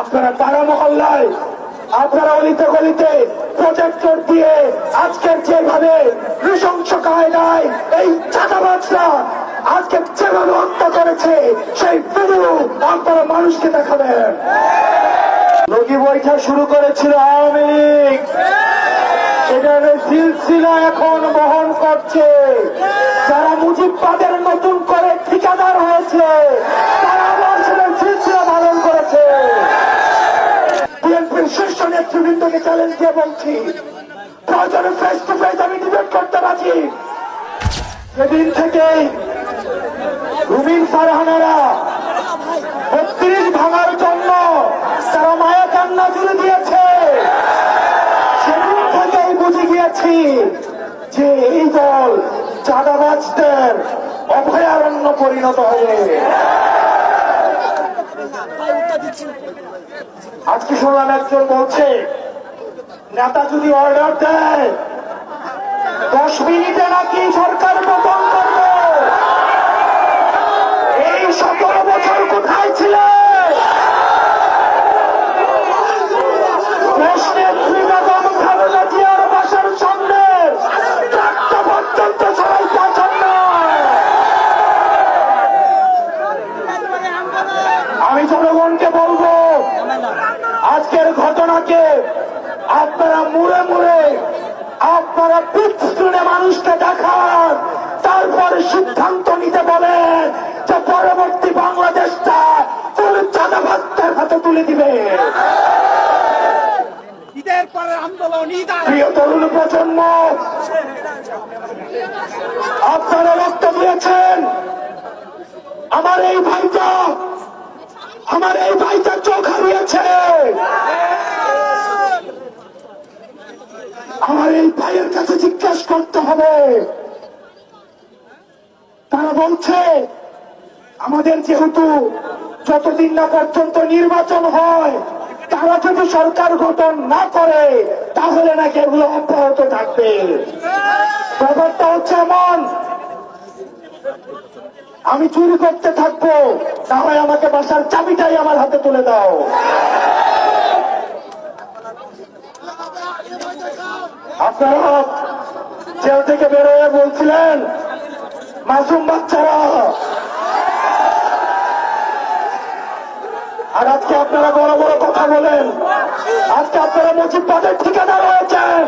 আপনারা পাড়া মহল্লায়, আপনারা অলিতে গলিতে প্রজেক্টর দিয়ে আজকের যেভাবে নৃশংস কায়দায় এই চাঁদাবাজরা আজকে যেভাবে হত্যা করেছে, সেই ভিডিও আপনারা মানুষকে দেখাবেন। রোগী বৈঠা শুরু করেছিল আওয়ামী লীগ। সেটার সিলসিলা এখন বহন করছে যারা মুজিববাদের নতুন করে ঠিকাদার হয়েছে তারা আবার সেটার সিলসিলা পালন করেছে বিএনপির শীর্ষ নেতৃবৃন্দকে চ্যালেঞ্জ দিয়ে বলছি। প্রয়োজনে ফেস টু ফেস আমি ডিবেট করতে রাজি। সেদিন থেকেই রুবিন ফারহানারা বত্রিশ ভাঙার জন্য তারা মায়া কান্না জুড়ে দিয়েছে। সেদিন থেকেই বুঝে গিয়েছি যে এই দল চাঁদাবাজদের অভয়ারণ্য পরিণত হবে। আজকে শুনলাম একজন বলছে নেতা যদি অর্ডার দেয়, দশ মিনিটে নাকি সরকার পতন করবে। এই সতেরো বছর কোথায় ছিল? আমি জনগণকে বলব, আজকের ঘটনাকে আপনারা মুড়ে মুড়ে আপনারা পিঠ শুনে মানুষকে দেখান তারপরে সিদ্ধান্ত নিতে বলেন যে পরবর্তী বাংলাদেশটা কোন চাঁদাবাজদের হাতে তুলে দিবে। ঈদের পরের আন্দোলন ঈদ আর প্রিয় তরুণ প্রজন্ম আপনারা রক্ত দিয়েছেন। আমার এই ভাইটা আমার এই ভাইটা চোখ হারিয়েছে। আমার এই ভাইয়ের কাছে জিজ্ঞাসা করতে হবে। তারা বলছে, আমাদের যেহেতু যতদিন না পর্যন্ত নির্বাচন হয়, তারা যদি সরকার গঠন না করে, তাহলে নাকি এগুলো অব্যাহত থাকবে। ব্যাপারটা হচ্ছে এমন, আমি চুরি করতে থাকব হয় আমাকে বাসার চাবিটাই আমার হাতে তুলে দাও। আপনারা জেল থেকে বেরোয় বলছিলেন, মাসুম বাচ্চারা। আর আজকে আপনারা বড় বড় কথা বলেন। আজকে আপনারা মুজিববাদের ঠিকাদার হয়েছেন।